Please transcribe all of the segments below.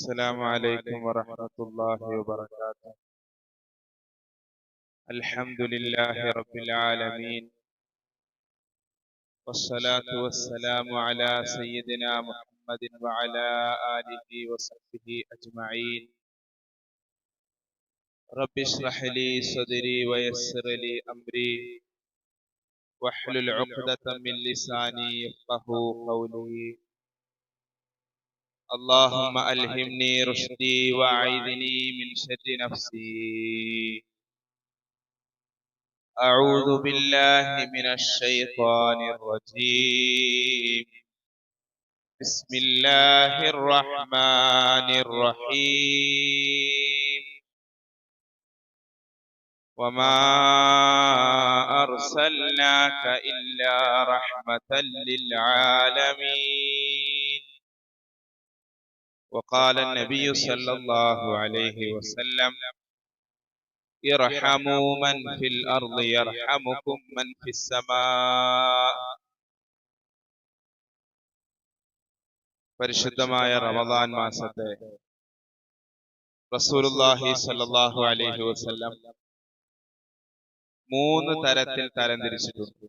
السلام عليكم ورحمة الله وبركاته. الحمد لله رب العالمين. والصلاة والسلام على سيدنا محمد وعلى آله وصحبه أجمعين. رب اشرح لي صدري ويسر لي أمري. واحلل عقدة من لساني يفقه قولي. اللهم ألهمني رشدي وأعيذني من شر نفسي. أعوذ بالله من الشيطان الرجيم. بسم الله الرحمن الرحيم. وما أرسلناك إلا رحمة للعالمين. وقال النبي صلى الله عليه وسلم ارحموا من في الأرض يرحمكم من في السماء പരിശുദ്ധമായ റമദാൻ മാസത്തെ റസൂലുള്ളാഹി സ്വല്ലല്ലാഹു അലൈഹി വസല്ലം മൂന്ന് തരത്തിൽ തരംതിരിച്ചിട്ടുണ്ട്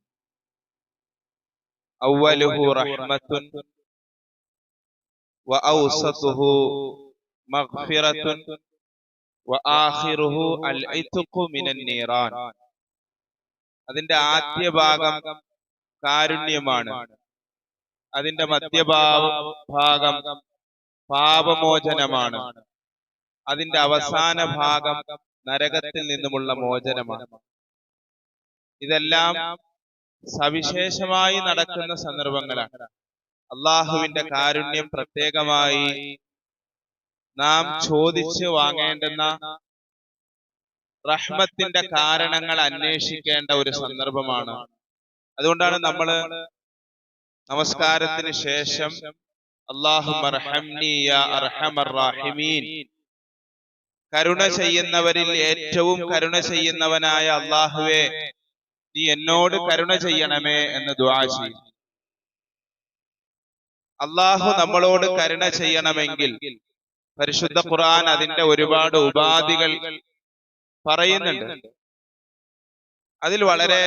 അവലുഹു റഹ്മത്തുൻ وأوسطه مغفرة وآخره العتق من النيران അതിന്റെ ആദ്യ ഭാഗം കാരുണ്യമാണ് അതിന്റെ മധ്യഭാവ ഭാഗം പാപമോചനമാണ് അതിന്റെ അവസാന ഭാഗം നരകത്തിൽ നിന്നുമുള്ള മോചനമാണ് ഇതെല്ലാം സവിശേഷമായി നടക്കുന്ന സന്ദർഭങ്ങളാണ് അള്ളാഹുവിന്റെ കാരുണ്യം പ്രത്യേകമായി നാം ചോദിച്ച് വാങ്ങേണ്ടുന്ന റഹ്മത്തിന്റെ കാരണങ്ങൾ അന്വേഷിക്കേണ്ട ഒരു സന്ദർഭമാണ്. അതുകൊണ്ടാണ് നമ്മൾ നമസ്കാരത്തിന് ശേഷം കരുണ ചെയ്യുന്നവരിൽ ഏറ്റവും കരുണ ചെയ്യുന്നവനായ അള്ളാഹുവെ നീ എന്നോട് കരുണ ചെയ്യണമേ എന്ന് ദ്വാ ചെയ്യും. അള്ളാഹു നമ്മളോട് കരുണ ചെയ്യണമെങ്കിൽ പരിശുദ്ധ ഖുർആൻ അതിന്റെ ഒരുപാട് ഉപാധികൾ പറയുന്നുണ്ട്. അതിൽ വളരെ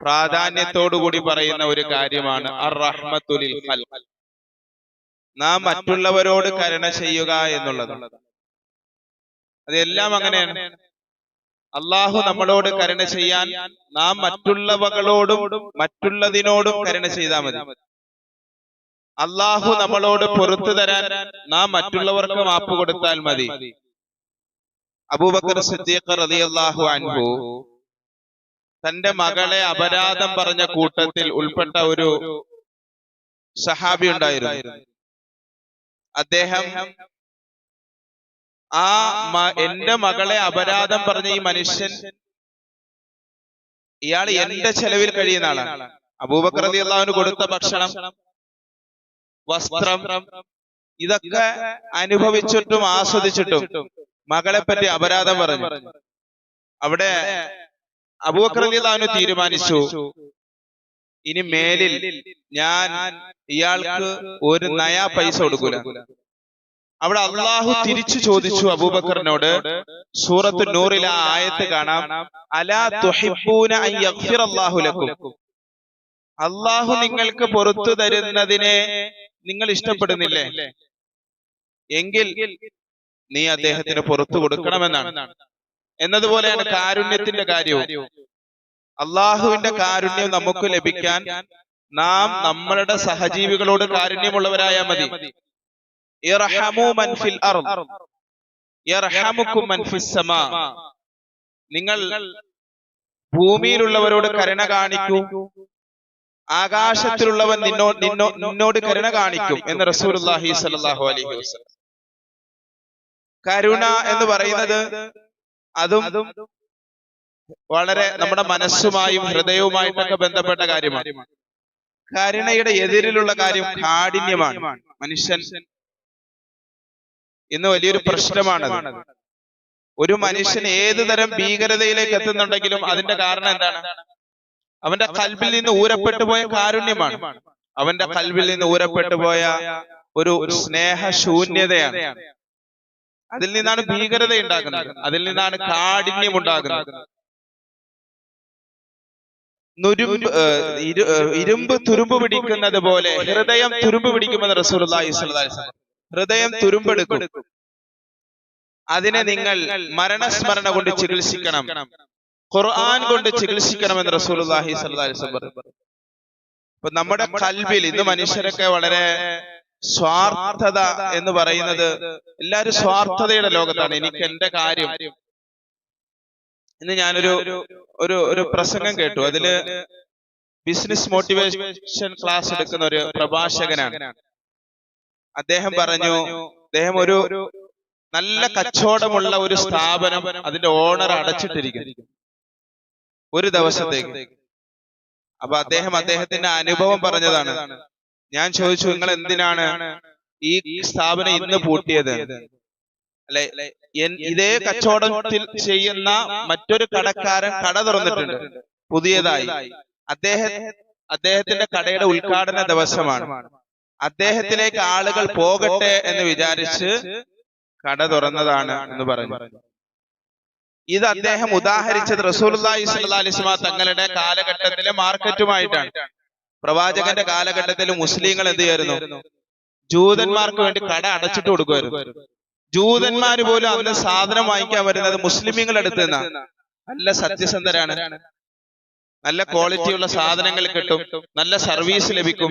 പ്രാധാന്യത്തോടുകൂടി പറയുന്ന ഒരു കാര്യമാണ് അർ റഹ്മത്തുലിൽ നാം മറ്റുള്ളവരോട് കരുണ ചെയ്യുക എന്നുള്ളത് അതെല്ലാം അങ്ങനെയാണ്. അള്ളാഹു നമ്മളോട് കരുണ ചെയ്യാൻ നാം മറ്റുള്ളവകളോടും മറ്റുള്ളതിനോടും കരുണ ചെയ്താൽ മതി. അള്ളാഹു നമ്മളോട് പൊറത്തു തരാൻ നാം മറ്റുള്ളവർക്ക് മാപ്പ് കൊടുത്താൽ മതി. അബൂബക്കർ സിദ്ദീഖ് റളിയല്ലാഹു അൻഹു തന്റെ മകളെ അപരാധം പറഞ്ഞ കൂട്ടത്തിൽ ഉൾപ്പെട്ട ഒരു സഹാബി ഉണ്ടായിരുന്നു. അദ്ദേഹം ആ എന്റെ മകളെ അപരാധം പറഞ്ഞ ഈ മനുഷ്യൻ ഇയാൾ എന്റെ ചെലവിൽ കഴിയുന്ന ആളാണ്. അബൂബക്കർ അള്ളാഹുവിന് കൊടുത്ത ഭക്ഷണം വസ്ത്രം ഇതൊക്കെ അനുഭവിച്ചിട്ടും ആസ്വദിച്ചിട്ടും മകളെ പറ്റി അപരാധം പറഞ്ഞു. അവിടെ അബൂബക്രതിന് തീരുമാനിച്ചു. ഇനി മേലിൽ ഞാൻ ഇയാൾക്ക് ഒരു നയാ പൈസ കൊടുക്കൂല. അവിടെ അള്ളാഹു തിരിച്ചു ചോദിച്ചു അബൂബക്കറിനോട് സൂറത്ത് നൂറിലെ ആ ആയത്ത് കാണാം. അലാ തുഹിബൂന അല്ലാഹു ലക്കും. അള്ളാഹു നിങ്ങൾക്ക് പുറത്തു തരുന്നതിനെ നിങ്ങൾ ഇഷ്ടപ്പെടുന്നില്ലേ? എങ്കിൽ നീ അദ്ദേഹത്തിന് പുറത്തു കൊടുക്കണമെന്നാണ്. എന്നതുപോലെയാണ് കാരുണ്യത്തിന്റെ കാര്യവും. അള്ളാഹുവിന്റെ കാരുണ്യം നമുക്ക് ലഭിക്കാൻ നാം നമ്മളുടെ സഹജീവികളോട് കാരുണ്യമുള്ളവരായ മതി. നിങ്ങൾ ഭൂമിയിലുള്ളവരോട് കരുണ കാണിക്കൂ. ആകാശത്തിലുള്ളവൻ നിന്നോ നിന്നോ നിന്നോട് കരുണ കാണിക്കും എന്ന് റസൂലുള്ളാഹി സ്വല്ലല്ലാഹു അലൈഹി വസല്ലം കരുണ എന്ന് പറയുന്നത് അതും വളരെ നമ്മുടെ മനസ്സുമായും ഹൃദയവുമായിട്ടൊക്കെ ബന്ധപ്പെട്ട കാര്യമാണ്. കരുണയുടെ എതിരിലുള്ള കാര്യം കാഠിന്യമാണ്. മനുഷ്യൻ ഇന്ന് വലിയൊരു പ്രശ്നമാണ് ഒരു മനുഷ്യൻ ഏത് തരം ഭീകരതയിലേക്ക് എത്തുന്നുണ്ടെങ്കിലും അതിന്റെ കാരണം എന്താണ്? അവന്റെ കൽബിൽ നിന്ന് ഊരപ്പെട്ടു പോയ കാരുണ്യമാണ്. അവന്റെ കൽബിൽ നിന്ന് ഊരപ്പെട്ടു പോയ ഒരു സ്നേഹ ശൂന്യതയാണ് അതിൽ നിന്നാണ് ഭീകരത ഉണ്ടാകുന്നത് അതിൽ നിന്നാണ് കാഠിന്യം ഉണ്ടാകുന്നത് നുരുമ്പ് ഇരുമ്പ് തുരുമ്പ് പിടിക്കുന്നത് പോലെ ഹൃദയം തുരുമ്പ് പിടിക്കുമെന്ന് വസല്ലം. ഹൃദയം തുരുമ്പെടുക്കും. അതിനെ നിങ്ങൾ മരണസ്മരണ കൊണ്ട് ചികിത്സിക്കണം. ഖുർആൻ കൊണ്ട് ചികിത്സിക്കണമെന്ന് റസൂലുള്ളാഹി സ്വല്ലല്ലാഹി അലൈഹി വസല്ലം പറഞ്ഞു. അപ്പൊ നമ്മുടെ കൽബിൽ ഇന്ന് മനുഷ്യരൊക്കെ വളരെ സ്വാർത്ഥത എന്ന് പറയുന്നത് എല്ലാവരും സ്വാർത്ഥതയുടെ ലോകത്താണ്. എനിക്ക് എന്റെ കാര്യം. ഇന്ന് ഞാനൊരു ഒരു ഒരു പ്രസംഗം കേട്ടു. അതിൽ ബിസിനസ് മോട്ടിവേഷൻ ക്ലാസ് എടുക്കുന്ന ഒരു പ്രഭാഷകനാണ്. അദ്ദേഹം പറഞ്ഞു അദ്ദേഹം ഒരു നല്ല കച്ചവടമുള്ള ഒരു സ്ഥാപനം അതിന്റെ ഓണർ അടച്ചിട്ടിരിക്കുന്നു. ഒരു ദിവസത്തേക്ക്. അപ്പൊ അദ്ദേഹം അദ്ദേഹത്തിന്റെ അനുഭവം പറഞ്ഞതാണ്. ഞാൻ ചോദിച്ചു നിങ്ങൾ എന്തിനാണ് ഈ സ്ഥാപനം ഇന്ന് പൂട്ടിയത്? അല്ലെ ഇതേ കച്ചവടത്തിൽ ചെയ്യുന്ന മറ്റൊരു കടക്കാരൻ കട തുറന്നിട്ടുണ്ട്. പുതിയതായി. അദ്ദേഹം അദ്ദേഹത്തിന്റെ കടയുടെ ഉദ്ഘാടന ദിവസമാണ്. അദ്ദേഹത്തിലേക്ക് ആളുകൾ പോകട്ടെ എന്ന് വിചാരിച്ച് കട തുറന്നതാണ് എന്ന് പറഞ്ഞു ഇത് അദ്ദേഹം ഉദാഹരിച്ചത് അലൈഹി വസല്ലം തങ്ങളുടെ കാലഘട്ടത്തിലെ മാർക്കറ്റുമായിട്ടാണ്. പ്രവാചകന്റെ കാലഘട്ടത്തിൽ മുസ്ലിങ്ങൾ എന്ത് ചെയ്യായിരുന്നു ജൂതന്മാർക്ക് വേണ്ടി കട അടച്ചിട്ട് കൊടുക്കുമായിരുന്നു. ജൂതന്മാര് പോലും അവന് സാധനം വാങ്ങിക്കാൻ വരുന്നത് മുസ്ലിമുകളുടെ അടുത്ത് നിന്നാണ് നല്ല സത്യസന്ധരാണ്. നല്ല ക്വാളിറ്റിയുള്ള സാധനങ്ങൾ കിട്ടും. നല്ല സർവീസ് ലഭിക്കും.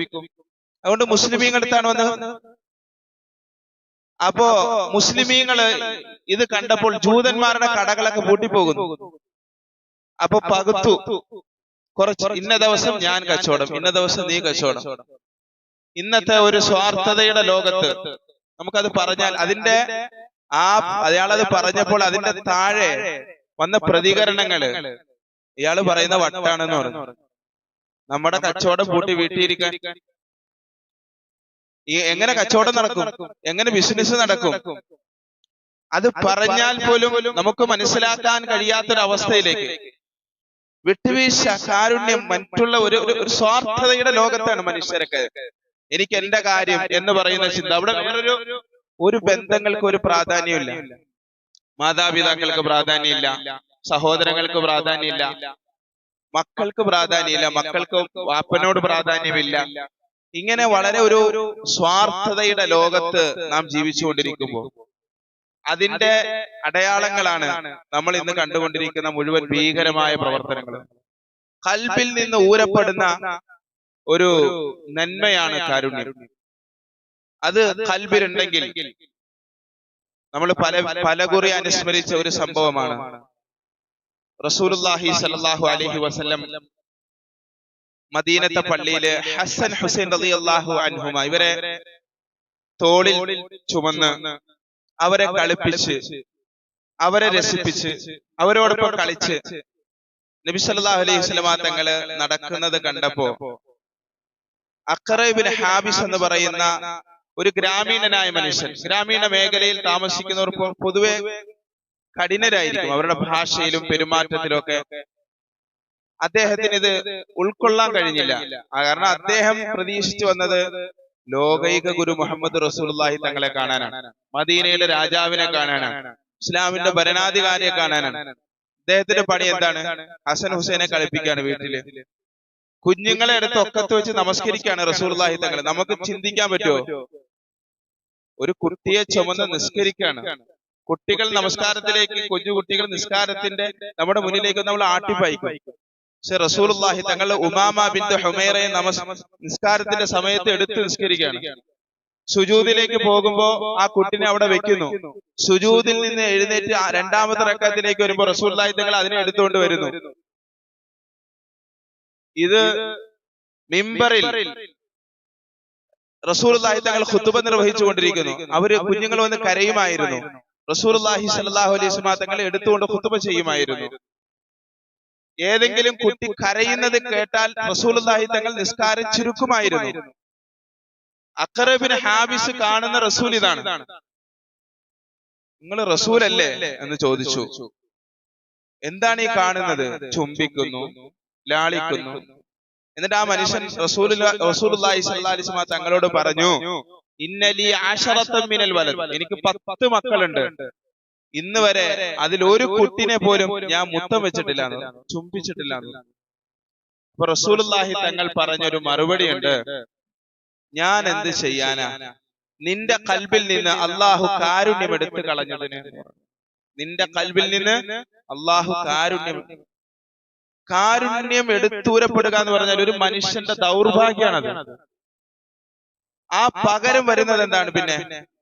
അതുകൊണ്ട് മുസ്ലിമീങ്ങളുടെ അടുത്താണ് വന്നത്. അപ്പോ മുസ്ലിമീങ്ങൾ ഇത് കണ്ടപ്പോൾ ജൂതന്മാരുടെ കടകളൊക്കെ പൂട്ടിപ്പോകുന്നു. അപ്പൊ പകുത്തു. കുറച്ച് ഇന്ന ദിവസം ഞാൻ കച്ചവടം ഇന്ന ദിവസം നീ കച്ചവടം. ഇന്നത്തെ ഒരു സ്വാർത്ഥതയുടെ ലോകത്ത് നമുക്കത് പറഞ്ഞാൽ അതിന്റെ ആ അയാളത് പറഞ്ഞപ്പോൾ അതിന്റെ താഴെ വന്ന പ്രതികരണങ്ങൾ. ഇയാൾ പറയുന്ന വട്ടാണെന്ന് പറഞ്ഞു. നമ്മുടെ കച്ചവടം പൂട്ടി വീട്ടിയിരിക്കാൻ ഈ എങ്ങനെ കച്ചവടം നടക്കും? എങ്ങനെ ബിസിനസ് നടക്കും? അത് പറഞ്ഞാൽ പോലും നമുക്ക് മനസ്സിലാക്കാൻ കഴിയാത്തൊരവസ്ഥയിലേക്ക് വിട്ടുവീഴ്ച കാരുണ്യം മറ്റുള്ള ഒരു ഒരു- സ്വാർത്ഥതയുടെ ലോകത്താണ് മനുഷ്യരൊക്കെ. എനിക്ക് എന്റെ കാര്യം എന്ന് പറയുന്ന ചിന്ത. അവിടെ ഒരു ഒരു ബന്ധങ്ങൾക്ക് ഒരു പ്രാധാന്യമില്ല. മാതാപിതാക്കൾക്ക് പ്രാധാന്യമില്ല. സഹോദരങ്ങൾക്ക് പ്രാധാന്യമില്ല. മക്കൾക്ക് പ്രാധാന്യമില്ല. മക്കൾക്ക് വാപ്പനോട് പ്രാധാന്യമില്ല. ഇങ്ങനെ വളരെ ഒരു സ്വാർത്ഥതയുടെ ലോകത്ത് നാം ജീവിച്ചുകൊണ്ടിരിക്കുമ്പോൾ. അതിന്റെ അടയാളങ്ങളാണ് നമ്മൾ ഇന്ന് കണ്ടുകൊണ്ടിരിക്കുന്ന മുഴുവൻ ഭീകരമായ പ്രവർത്തനങ്ങൾ. കൽബിൽ നിന്ന് ഊരപ്പെടുന്ന ഒരു നന്മയാണ് കാരുണ്യം. അത് കൽബിലുണ്ടെങ്കിൽ നമ്മൾ പല പലകുറി അനുസ്മരിച്ച ഒരു സംഭവമാണ്. റസൂലുള്ളാഹി സല്ലല്ലാഹു അലഹി വസല്ലം മദീനത്തെ പള്ളിയിൽ ഹസൻ ഹുസൈൻ റളിയല്ലാഹു അൻഹുമ. ഇവരെ തോളിൽ ചുമന്ന് അവരെ കളിപ്പിച്ച് അവരെ രസിപ്പിച്ച് അവരോടൊപ്പം കളിച്ച് നബി സല്ലല്ലാഹു അലൈഹി വസല്ലമ തങ്ങൾ നടക്കുന്നത് കണ്ടപ്പോ അക്കറബിൻ ഹാബിസ് എന്ന് പറയുന്ന ഒരു ഗ്രാമീണനായ മനുഷ്യൻ ഗ്രാമീണ മേഖലയിൽ താമസിക്കുന്നവർ പൊതുവെ കഠിനരായിരിക്കും. അവരുടെ ഭാഷയിലും പെരുമാറ്റത്തിലും ഒക്കെ അദ്ദേഹത്തിന് ഇത് ഉൾക്കൊള്ളാൻ കഴിഞ്ഞില്ല. കാരണം അദ്ദേഹം പ്രതീക്ഷിച്ചു വന്നത് ലോകൈക ഗുരു മുഹമ്മദ് റസൂലുള്ളാഹി തങ്ങളെ കാണാനാണ്. മദീനയിലെ രാജാവിനെ കാണാനാണ്. ഇസ്ലാമിന്റെ ഭരണാധികാരിയെ കാണാനാണ്. അദ്ദേഹത്തിന്റെ പണി എന്താണ്? ഹസൻ ഹുസൈനെ കളിപ്പിക്കാണ് വീട്ടിൽ. കുഞ്ഞുങ്ങളെ എടുത്ത് ഒക്കത്ത് വെച്ച് നമസ്കരിക്കാണ് റസൂലുള്ളാഹി തങ്ങൾ നമുക്ക് ചിന്തിക്കാൻ പറ്റുമോ? ഒരു കുട്ടിയെ ചുമന്ന് നിസ്കരിക്കാണ് കുട്ടികൾ നമസ്കാരത്തിലേക്ക് കുഞ്ഞു കുട്ടികൾ നിസ്കാരത്തിന്റെ നമ്മുടെ മുന്നിലേക്ക് നമ്മൾ ആട്ടിപ്പായിക്കും. പക്ഷെ റസൂലുള്ളാഹി തങ്ങൾ ഉമാമ ബിന്ദു ഹുമൈറയെ നമസ് നിസ്കാരത്തിന്റെ സമയത്ത് എടുത്ത് നിസ്കരിക്കുകയാണ്. സുജൂദിലേക്ക് പോകുമ്പോ ആ കുട്ടിനെ അവിടെ വെക്കുന്നു. സുജൂദിൽ നിന്ന് എഴുന്നേറ്റ് രണ്ടാമത്തെ റക്കത്തിലേക്ക് വരുമ്പോ റസൂലുള്ളാഹി തങ്ങൾ അതിനെ എടുത്തുകൊണ്ട് വരുന്നു. ഇത് മിമ്പറിൽ റസൂലുള്ളാഹി തങ്ങൾ ഖുതുബ നിർവഹിച്ചുകൊണ്ടിരിക്കുന്നു. അവർ കുഞ്ഞുങ്ങൾ വന്ന് കരയുമായിരുന്നു. റസൂലുള്ളാഹി സലാഹു അലൈഹി വസല്ലം തങ്ങൾ എടുത്തുകൊണ്ട് ഖുതുബ ചെയ്യുമായിരുന്നു. ഏതെങ്കിലും കുട്ടി കരയുന്നത് കേട്ടാൽ റസൂലുള്ളാഹി തങ്ങൾ നിസ്കാരം ചുരുക്കുമായിരുന്നു അക്കറബിന് ഹാബിസ് കാണുന്ന റസൂൽ ഇതാണ്. നിങ്ങൾ റസൂലല്ലേ എന്ന് ചോദിച്ചു. എന്താണ് ഈ കാണുന്നത്? ചുംബിക്കുന്നു ലാളിക്കുന്നു. എന്നിട്ട് ആ മനുഷ്യൻ റസൂൽ അലൈഹി വസല്ലം തങ്ങളോട് പറഞ്ഞു ഇന്നലി ആശറത്തമ്മിനൽ വലത് എനിക്ക് പത്ത് മക്കളുണ്ട്. ഇന്ന് വരെ അതിൽ ഒരു കുട്ടിനെ പോലും ഞാൻ മുത്തം വെച്ചിട്ടില്ല ചുംബിച്ചിട്ടില്ല അപ്പൊ റസൂലുള്ളാഹി തങ്ങൾ പറഞ്ഞൊരു മറുപടി ഉണ്ട് ഞാൻ എന്ത് ചെയ്യാനാ? നിന്റെ കൽബിൽ നിന്ന് അള്ളാഹു കാരുണ്യം എടുത്തു കളഞ്ഞതിന് നിന്റെ കൽബിൽ നിന്ന് അള്ളാഹു കാരുണ്യം കാരുണ്യം എടുത്തൂരപ്പെടുക എന്ന് പറഞ്ഞാൽ ഒരു മനുഷ്യന്റെ ദൗർഭാഗ്യമാണത്. ആ പകരം വരുന്നത് എന്താണ് പിന്നെ?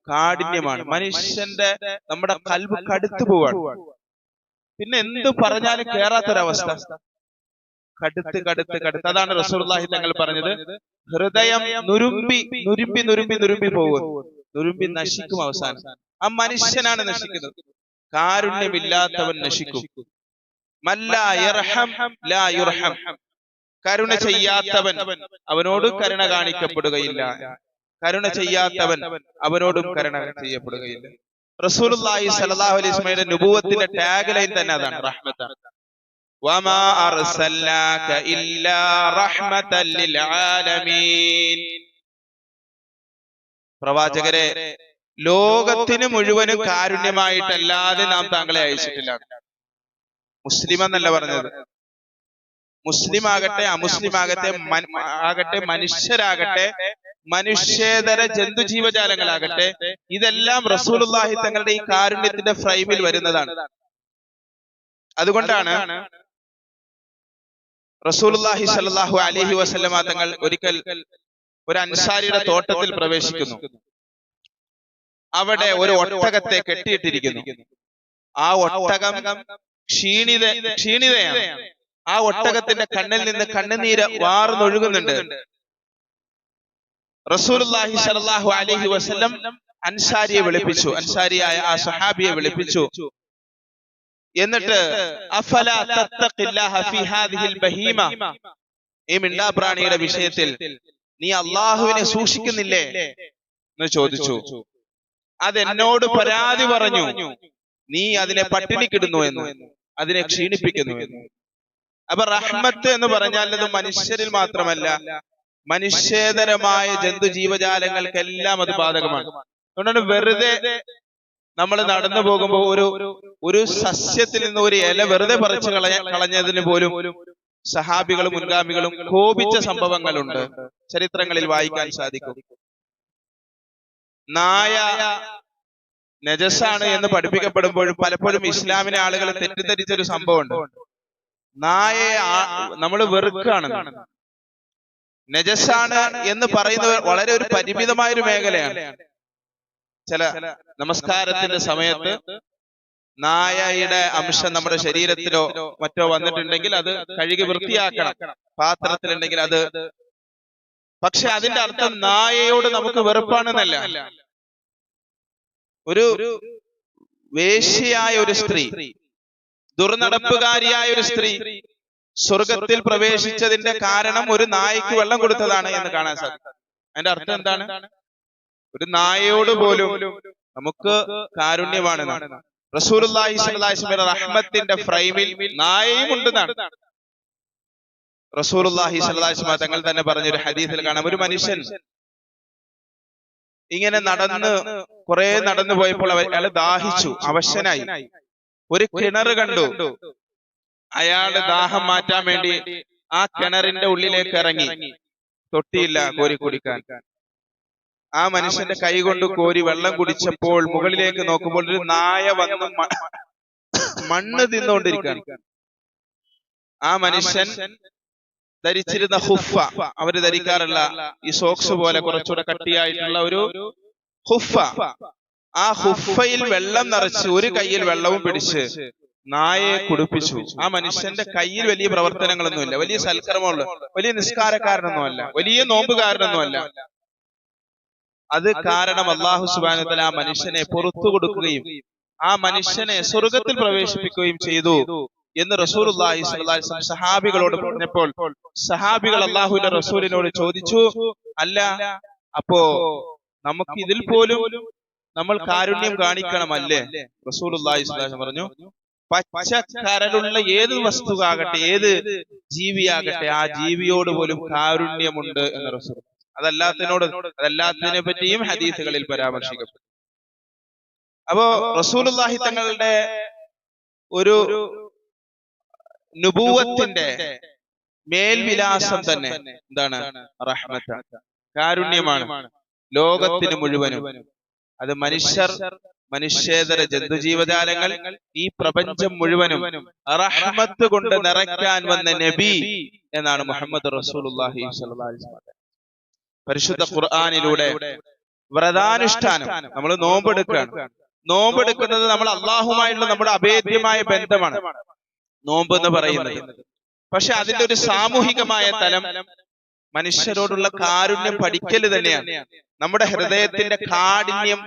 കാഠിന്യമാണ്. മനുഷ്യന്റെ നമ്മുടെ കൽവ് കടുത്തു പോവാണ് പിന്നെ എന്ത് പറഞ്ഞാലും കേറാത്തൊരവസ്ഥ? കടുത്ത് കടുത്ത് കടുത്ത് അതാണ് റസൂർലാഹി തങ്ങൾ പറഞ്ഞത്. ഹൃദയം നുരുമ്പി നുരുമ്പി നുരുമ്പി നുരുമ്പി പോകും നുരുമ്പി നശിക്കും അവസാനം. ആ മനുഷ്യനാണ് നശിക്കുന്നത്. കാരുണ്യമില്ലാത്തവൻ നശിക്കും. കരുണ ചെയ്യാത്തവൻ അവനോട് കരുണ കാണിക്കപ്പെടുകയില്ല. കരുണ ചെയ്യാത്തവൻ അവനോടും കരുണ ചെയ്യപ്പെടുകയില്ല. റസൂലുള്ളാഹി സ്വല്ലല്ലാഹു അലൈഹി വസല്ലമയുടെ നുബുവത്തിന്റെ ടാഗ് ലൈൻ തന്നെ അതാണ് റഹ്മത്താണ് വമാ അർസൽനാക ഇല്ലാ റഹ്മതൻ ലിൽ ആലമീൻ. പ്രവാചകരെ ലോകത്തിന് മുഴുവനും കാരുണ്യമായിട്ടല്ലാതെ നാം താങ്കളെ അയച്ചിട്ടില്ല. മുസ്ലിം എന്നല്ല പറഞ്ഞത്. മുസ്ലിം ആകട്ടെ അമുസ്ലിം ആകട്ടെ ആകട്ടെ മനുഷ്യരാകട്ടെ മനുഷ്യേതര ജന്തു ജീവജാലങ്ങളാകട്ടെ ഇതെല്ലാം റസൂലുള്ളാഹി തങ്ങളുടെ ഈ കാരുണ്യത്തിന്റെ ഫ്രെയിമിൽ വരുന്നതാണ്. അതുകൊണ്ടാണ് റസൂലുള്ളാഹി സ്വല്ലല്ലാഹു അലൈഹി വസല്ലമ തങ്ങൾ ഒരിക്കൽ ഒരു അൻസാരിയുടെ തോട്ടത്തിൽ പ്രവേശിക്കുന്നു. അവിടെ ഒരു ഒട്ടകത്തെ കെട്ടിയിട്ടിരിക്കുന്നു. ആ ഒട്ടകം ക്ഷീണിത ക്ഷീണിതയാണ്. ആ ഒട്ടകത്തിന്റെ കണ്ണിൽ നിന്ന് കണ്ണുനീര് വാർന്നൊഴുകുന്നുണ്ട്. റസൂലുള്ളാഹി സ്വല്ലല്ലാഹു അലൈഹി വസല്ലം അൻസാരിയെ വിളിപ്പിച്ചു. അൻസാരിയായ ആ സഹാബിയെ വിളിപ്പിച്ചു. എന്നിട്ട് അഫല ബഹീമ? ഈ മിണ്ടാപ്രാണിയുടെ വിഷയത്തിൽ നീ അള്ളാഹുവിനെ സൂക്ഷിക്കുന്നില്ലേ? എന്ന് ചോദിച്ചു. അതെന്നോട് പരാതി പറഞ്ഞു. നീ അതിനെ പട്ടിണിക്കിടുന്നു എന്ന് അതിനെ ക്ഷീണിപ്പിക്കുന്നു എന്ന്. അപ്പൊ റഹ്മത്ത് എന്ന് പറഞ്ഞാൽ അത് മനുഷ്യരിൽ മാത്രമല്ല മനുഷ്യേതരമായ ജന്തു ജീവജാലങ്ങൾക്കെല്ലാം അത് ബാധകമാണ്. അതുകൊണ്ടാണ് വെറുതെ നമ്മൾ നടന്നു പോകുമ്പോൾ ഒരു ഒരു സസ്യത്തിൽ നിന്ന് ഒരു ഇല വെറുതെ പറിച്ചു കളയ കളഞ്ഞതിന് പോലും സഹാബികളും മുൻഗാമികളും കോപിച്ച സംഭവങ്ങളുണ്ട്. ചരിത്രങ്ങളിൽ വായിക്കാൻ സാധിക്കും. നായ നജസാണ് എന്ന് പഠിപ്പിക്കപ്പെടുമ്പോഴും പലപ്പോഴും ഇസ്ലാമിലെ ആളുകൾ തെറ്റിദ്ധരിച്ച ഒരു സംഭവമുണ്ട്. നായയെ നമ്മൾ വെറുക്കാണ് നജസാണ് എന്ന് പറയുന്നത് വളരെ ഒരു പരിമിതമായ ഒരു മേഖലയാണ്. ചില നമസ്കാരത്തിന്റെ സമയത്ത് നായയുടെ അംശം നമ്മുടെ ശരീരത്തിലോ മറ്റോ വന്നിട്ടുണ്ടെങ്കിൽ അത് കഴുകി വൃത്തിയാക്കണം. പാത്രത്തിലുണ്ടെങ്കിൽ അത് പക്ഷെ അതിന്റെ അർത്ഥം നായയോട് നമുക്ക് വെറുപ്പാണെന്നല്ല. ഒരു വേശ്യയായ ഒരു സ്ത്രീ ദുർനടപ്പുകാരിയായ ഒരു സ്ത്രീ സ്വർഗത്തിൽ പ്രവേശിച്ചതിന്റെ കാരണം ഒരു നായക്ക് വെള്ളം കൊടുത്തതാണ് എന്ന് കാണാൻ സാധിക്കും. അതിന്റെ അർത്ഥം എന്താണ്? ഒരു നായയോട് പോലും നമുക്ക് കാരുണ്യമാണ് റഹ്മത്തിന്റെ ഫ്രെയിമിൽ നായയും ഉണ്ടെന്നാണ്. റസൂലുള്ളാഹി സ്വല്ലല്ലാഹി തങ്ങൾ തന്നെ പറഞ്ഞൊരു ഹദീസിൽ കാണാം. ഒരു മനുഷ്യൻ ഇങ്ങനെ നടന്ന് കുറെ നടന്നു പോയപ്പോൾ അയാൾ ദാഹിച്ചു അവശനായി. ഒരു കിണർ കണ്ടു. അയാൾ ദാഹം മാറ്റാൻ വേണ്ടി ആ കിണറിന്റെ ഉള്ളിലേക്ക് ഇറങ്ങി. തൊട്ടിയില്ല കോരി കുടിക്കാൻ. ആ മനുഷ്യന്റെ കൈ കൊണ്ട് കോരി വെള്ളം കുടിച്ചപ്പോൾ മുകളിലേക്ക് നോക്കുമ്പോൾ ഒരു നായ വന്ന് മണ്ണ് തിന്നുകൊണ്ടിരിക്കുകയാണ് ആ മനുഷ്യൻ ധരിച്ചിരുന്ന ഹുഫ അവർ ധരിക്കാറുള്ള ഈ സോക്സ് പോലെ കുറച്ചുകൂടെ കട്ടിയായിട്ടുള്ള ഒരു ഹുഫ ആ ഹുഫയിൽ വെള്ളം നിറച്ച് ഒരു കയ്യിൽ വെള്ളവും പിടിച്ച് നായയെ കുടിപ്പിച്ചു. ആ മനുഷ്യന്റെ കയ്യിൽ വലിയ പ്രവർത്തനങ്ങളൊന്നുമില്ല. വലിയ സൽക്കർമ്മമുള്ള വലിയ നിസ്കാരക്കാരനൊന്നുമല്ല. വലിയ നോമ്പുകാരനൊന്നുമല്ല. അത് കാരണം അള്ളാഹു സുബാനത്തല ആ മനുഷ്യനെ പുറത്തു കൊടുക്കുകയും ആ മനുഷ്യനെ സ്വർഗത്തിൽ പ്രവേശിപ്പിക്കുകയും ചെയ്തു എന്ന് വസല്ലം സഹാബികളോട് പറഞ്ഞപ്പോൾ സഹാബികൾ അള്ളാഹുവിന്റെ റസൂലിനോട് ചോദിച്ചു അല്ല അപ്പോ നമുക്ക് ഇതിൽ പോലും നമ്മൾ കാരുണ്യം കാണിക്കണമല്ലേ? അലൈഹി വസല്ലം പറഞ്ഞു പച്ചക്കരലുള്ള ഏത് വസ്തുവാകട്ടെ ഏത് ജീവിയാകട്ടെ ആ ജീവിയോട് പോലും കാരുണ്യമുണ്ട് എന്ന് റസൂൽ അതല്ലാത്തതിനോട് അതല്ലാത്തതിനെ പറ്റിയും ഹദീസുകളിൽ പരാമർശിക്കപ്പെട്ടു അപ്പോ റസൂലുള്ളാഹി തങ്ങളുടെ ഒരു നുപൂവത്തിന്റെ മേൽവിലാസം തന്നെ എന്താണ്? റഹ്മത്ത. കാരുണ്യമാണ്. ലോകത്തിന് മുഴുവനും. അത് മനുഷ്യർ മനുഷ്യേതര ജന്തുജീവജാലങ്ങൾ ഈ പ്രപഞ്ചം മുഴുവനും റഹ്മത്ത് കൊണ്ട് നിറയ്ക്കാൻ വന്ന നബി എന്നാണ് മുഹമ്മദ് റസൂലുള്ളാഹി പരിശുദ്ധ ഖുർആാനിലൂടെ വ്രതാനുഷ്ഠാനം നമ്മൾ നോമ്പെടുക്കുകയാണ്. നോമ്പെടുക്കുന്നത് നമ്മൾ അള്ളാഹുമായുള്ള നമ്മുടെ അഭേദ്യമായ ബന്ധമാണ്. നോമ്പ് എന്ന് പറയുന്നത്. പക്ഷെ അതിന്റെ ഒരു സാമൂഹികമായ തലം മനുഷ്യരോടുള്ള കാരുണ്യം പഠിക്കൽ തന്നെയാണ്. നമ്മുടെ ഹൃദയത്തിന്റെ കാഠിന്യം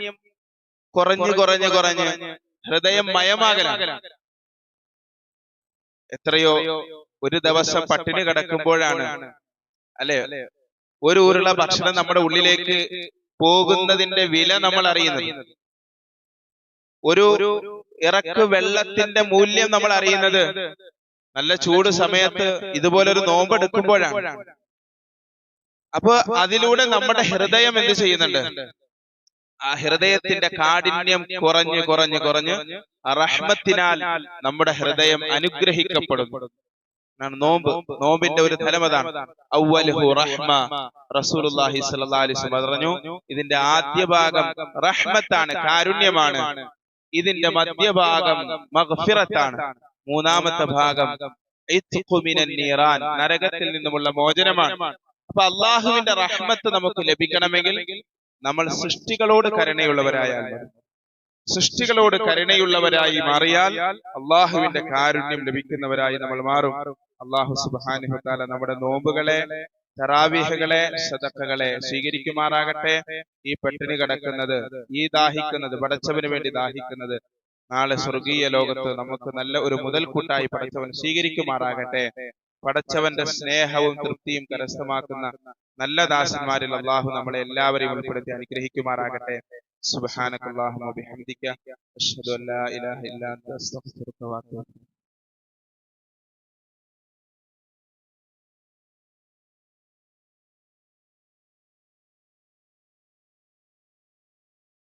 കുറഞ്ഞു കുറഞ്ഞു കുറഞ്ഞ് ഹൃദയം മയമാകലാണ്. എത്രയോ ഒരു ദിവസം പട്ടിണി കിടക്കുമ്പോഴാണ് അല്ലെ? ഒരു ഉരുള ഭക്ഷണം നമ്മുടെ ഉള്ളിലേക്ക് പോകുന്നതിന്റെ വില നമ്മൾ അറിയുന്നത്. ഒരു ഇറക്ക് വെള്ളത്തിന്റെ മൂല്യം നമ്മൾ അറിയുന്നത്. നല്ല ചൂട് സമയത്ത് ഇതുപോലൊരു നോമ്പെടുക്കുമ്പോഴാണ് അപ്പൊ അതിലൂടെ നമ്മുടെ ഹൃദയം എന്ത് ചെയ്യുന്നുണ്ട്? ആ ഹൃദയത്തിന്റെ കാഠിന്യം കുറഞ്ഞു കുറഞ്ഞു കുറഞ്ഞു റഹ്മത്തിനാൽ നമ്മുടെ ഹൃദയം അനുഗ്രഹിക്കപ്പെടുന്നു. എന്നാണ് നോമ്പ്. നോമ്പിന്റെ ഒരു തലമതാണ് റഹ്മ. റസൂലുള്ളാഹി സ്വല്ലല്ലാഹി അലൈഹി വസല്ലം പറഞ്ഞു ഇതിന്റെ ആദ്യ ഭാഗം റഹ്മത്താണ് കാരുണ്യമാണ്. ഇതിന്റെ മധ്യഭാഗം മഗ്ഫിറത്താണ്. മൂന്നാമത്തെ ഭാഗം നരകത്തിൽ നിന്നുമുള്ള മോചനമാണ്. അപ്പൊ അള്ളാഹുവിന്റെ റഹ്മത്ത് നമുക്ക് ലഭിക്കണമെങ്കിൽ നമ്മൾ സൃഷ്ടികളോട് കരുണയുള്ളവരായാൽ. സൃഷ്ടികളോട് കരുണയുള്ളവരായി മാറിയാൽ അള്ളാഹുവിന്റെ കാരുണ്യം ലഭിക്കുന്നവരായി നമ്മൾ മാറും. അള്ളാഹു സുബാനുഹത്താല നമ്മുടെ നോമ്പുകളെ തറാവീഹകളെ സദക്കകളെ സ്വീകരിക്കുമാറാകട്ടെ. ഈ പട്ടിണി കിടക്കുന്നത് ഈ ദാഹിക്കുന്നത് പടച്ചവന് വേണ്ടി ദാഹിക്കുന്നത്. നാളെ സ്വർഗീയ ലോകത്ത് നമുക്ക് നല്ല ഒരു മുതൽക്കൂട്ടായി പടച്ചവൻ സ്വീകരിക്കുമാറാകട്ടെ. പടച്ചവന്റെ സ്നേഹവും തൃപ്തിയും കരസ്ഥമാക്കുന്ന നല്ല ദാസന്മാരിൽ അള്ളാഹു നമ്മളെ എല്ലാവരെയും ഉൾപ്പെടുത്തി അനുഗ്രഹിക്കുമാറാകട്ടെ. സുബാനക്കുള്ളാഹു അഷ്ഹദു അല്ലാ ഇലാഹ ഇല്ലാ അൻത അസ്തഗ്ഫിറുക വ